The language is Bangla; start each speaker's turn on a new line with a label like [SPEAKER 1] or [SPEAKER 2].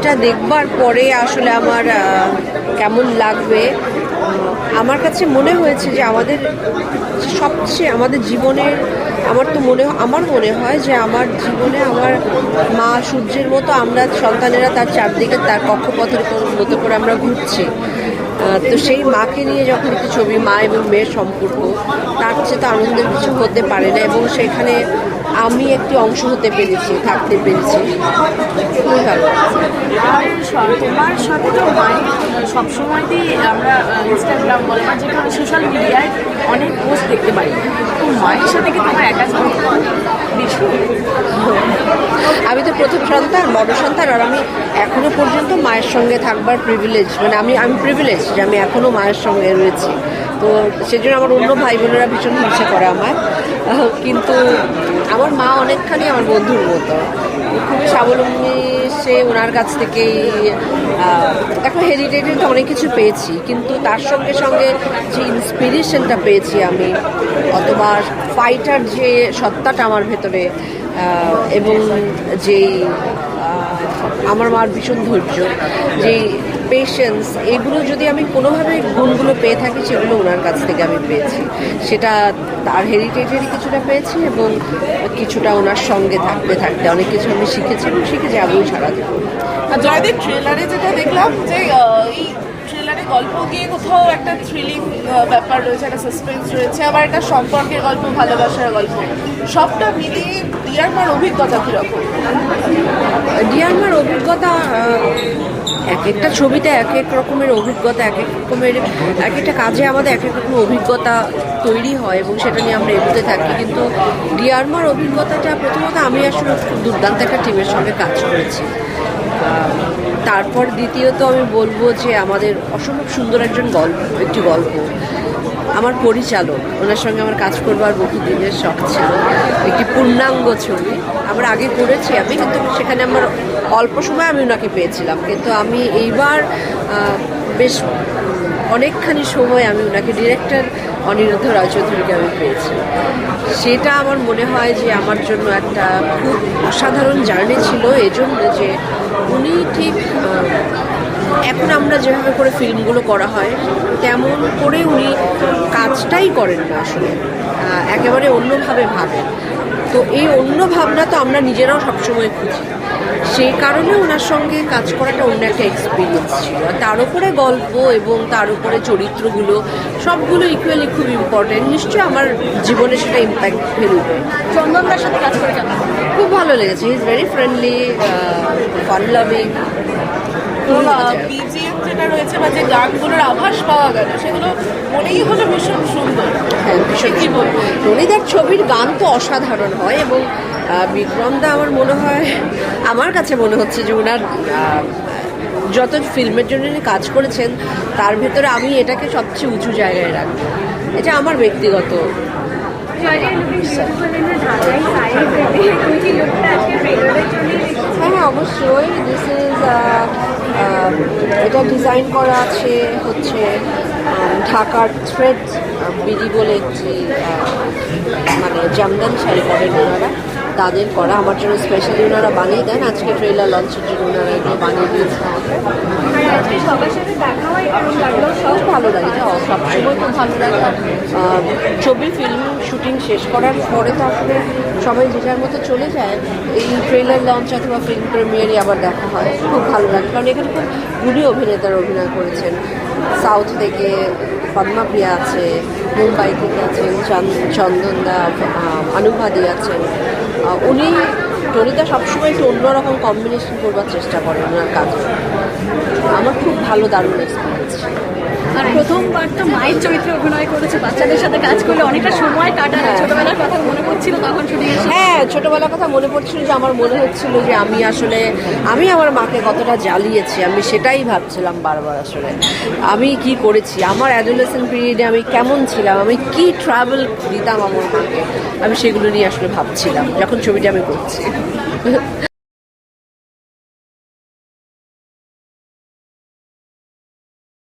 [SPEAKER 1] ফিল্মটা দেখবার পরে আসলে আমার কেমন লাগবে? আমার কাছে মনে হয়েছে যে আমাদের সবচেয়ে আমাদের জীবনের, আমার তো মনে, আমার মনে হয় যে আমার জীবনে আমার মা সূর্যের মতো আমরা সন্তানেরা তার চারদিকে তার কক্ষপথের মতো করে আমরা ঘুরছি। তো সেই মাকে নিয়ে যখন একটি ছবি, মা এবং মেয়ের সম্পর্ক, তার চেয়ে তো আনন্দের কিছু হতে পারে না এবং সেখানে আমি একটি অংশ হতে পেরেছি, থাকতে পেরেছি। খুবই ভালো
[SPEAKER 2] তোমার সাথে তো সবসময়তেই আমরা ইনস্টাগ্রাম বলে বা যে কোনো সোশ্যাল মিডিয়ায় অনেক পোস্ট দেখতে পাই তো মায়ের সাথে কি তোমার একা
[SPEAKER 1] আমি তো প্রথম সন্তান, বড় সন্তান, আর আমি এখনও পর্যন্ত মায়ের সঙ্গে থাকবার প্রিভিলেজ মানে আমি আমি প্রিভিলেজ যে আমি এখনও মায়ের সঙ্গে রয়েছি। তো সেজন্য আমার অন্য ভাই বোনেরা ভীষণ হিংসা করে আমার কিন্তু আমার মা অনেকখানি আমার বন্ধুর মতো। খুবই স্বাবলম্বী সে ওনার কাছ থেকেই এখন হেরিটেজের তো অনেক কিছু পেয়েছি, কিন্তু তার সঙ্গে সঙ্গে যে ইন্সপিরেশনটা পেয়েছি আমি, অথবা ফাইটার যে সত্তাটা আমার ভেতরে এবং যেই আমার মার ভীষণ ধৈর্য, যে পেশেন্স এগুলো যদি আমি কোনোভাবে গুণগুলো পেয়ে থাকি, সেগুলো ওনার কাছ থেকে আমি পেয়েছি। সেটা তার হেরিটেজেরই কিছুটা পেয়েছি এবং কিছুটা ওনার সঙ্গে থাকতে থাকতে অনেক কিছু আমি শিখেছি এবং শিখে যাবই সারা জীবন।
[SPEAKER 3] জয়দেব ট্রেলারে যেটা দেখলাম যে এই ট্রেলারে গল্প গিয়ে কোথাও একটা থ্রিলিং ব্যাপার রয়েছে, একটা সাসপেন্স রয়েছে, আবার একটা সম্পর্কের গল্প, ভালোবাসার গল্প। সবটা মিলিয়ে ইয়ার মার অভিজ্ঞতা কীরকম?
[SPEAKER 1] ডিয়ারমার অভিজ্ঞতা এক একটা ছবিতে এক এক রকমের অভিজ্ঞতা, এক এক রকমের, এক একটা কাজে আমাদের এক এক রকম অভিজ্ঞতা তৈরি হয় এবং সেটা নিয়ে আমরা এগোতে থাকি। কিন্তু ডিয়ারমার অভিজ্ঞতাটা প্রথমত আমি আসলে খুব দুর্দান্ত একটা টিমের সঙ্গে কাজ করেছি। তারপর দ্বিতীয়ত আমি বলব যে আমাদের অসম্ভব সুন্দর একজন গল্প, একটি গল্প। আমার পরিচালক, ওনার সঙ্গে আমার কাজ করবার বহু দিনের শখ ছিল। একটি পূর্ণাঙ্গ ছবি। আমরা আগে করেছি আমি, কিন্তু সেখানে আমার অল্প সময় আমি ওনাকে পেয়েছিলাম। কিন্তু আমি এইবার বেশ অনেকখানি সময় আমি ওনাকে ডিরেক্টর অনিরুদ্ধ রায়চৌধুরীকে আমি পেয়েছি। সেটা আমার মনে হয় যে আমার জন্য একটা খুব অসাধারণ জার্নি ছিল, এজন্য যে উনি ঠিক এখন আমরা যেভাবে করে ফিল্মগুলো করা হয়, তেমন করে উনি কাজটাই করেন না আসলে। একেবারে অন্যভাবে ভাবেন। তো এই অন্য ভাবনা তো আমরা নিজেরাও সবসময় খুঁজি। সেই কারণে ওনার সঙ্গে কাজ করাটা অন্য একটা এক্সপিরিয়েন্স ছিল। তার উপরে গল্প এবং তার উপরে চরিত্রগুলো, সবগুলো ইকুয়ালি খুব ইম্পর্টেন্ট নিশ্চয়ই আমার জীবনে সেটা ইম্প্যাক্ট ফেলবে।
[SPEAKER 2] চন্দনদার সাথে কাজ করে
[SPEAKER 1] খুব ভালো লেগেছে। Is very friendly fun loving
[SPEAKER 3] BGM যেটা রয়েছে বা যে গানগুলোর আভাস পাওয়া গেল সেগুলো মনেই হলো ভীষণ সুন্দর।
[SPEAKER 1] হ্যাঁ ভীষণ
[SPEAKER 3] কি বলব?
[SPEAKER 1] রনিদার ছবির গান তো অসাধারণ হয় এবং বিক্রমদা আমার মনে হয় আমার কাছে মনে হচ্ছে যে ওনার যত ফিল্মের জন্য কাজ করেছেন তার ভেতরে আমি এটাকে সবচেয়ে উঁচু জায়গায় রাখব। এটা আমার ব্যক্তিগত হ্যাঁ অবশ্যই দিস ইজ এটা ডিজাইন করা আছে হচ্ছে ঢাকার থ্রেড বিডি বলে একটি মানে জামদান শাড়ি করেন ওনারা তাদের করা। আমার জন্য স্পেশালি ওনারা বানিয়ে দেন। আজকে ট্রেলার লঞ্চের জন্য ওনারা এগুলো বানিয়ে দিয়েছেন আমাকে। সবার সাথে দেখা হয় ভালো লাগে সবসময় খুব ভালো লাগে। ছবি ফিল্ম শুটিং শেষ করার পরে তো আসলে সবাই যে যার মতো চলে যায় এই ট্রেলার লঞ্চ অথবা ফিল্ম প্রিমিয়ারই আবার দেখা হয়। খুব ভালো লাগে। কারণ এখানে খুব গুণী অভিনেতারা অভিনয় করেছেন। সাউথ থেকে পদ্মাপ্রিয়া আছে মুম্বাই থেকে আছেন চন্দ- চন্দনদা আহ, অনুভাদি আছেন। উনি টনিদা সবসময় একটু অন্যরকম কম্বিনেশন করবার চেষ্টা করেন ওনার কাজে। আমার খুব ভালো দারুণ এক্সপিরিয়েন্স
[SPEAKER 2] প্রথমবার তো মায়ের চরিত্রে অভিনয় করেছে, বাচ্চাদের সাথে কাজ করলে অনেকটা সময় কাটানো। ছোটবেলার কথা মনে পড়ছিল তখন শুটিং
[SPEAKER 1] হ্যাঁ ছোটবেলার কথা মনে পড়ছিল যে আমার মনে হচ্ছিল যে আমি আসলে, আমি আমার মাকে কতটা জ্বালিয়েছি, আমি সেটাই ভাবছিলাম বারবার আসলে। আমি কি করেছি? আমার অ্যাডোলেসেন্ট পিরিয়ডে আমি কেমন ছিলাম? আমি কি ট্রাভেল দিতাম আমার মাকে? আমি সেগুলো নিয়ে আসলে ভাবছিলাম, যখন ছবিটা আমি করছি।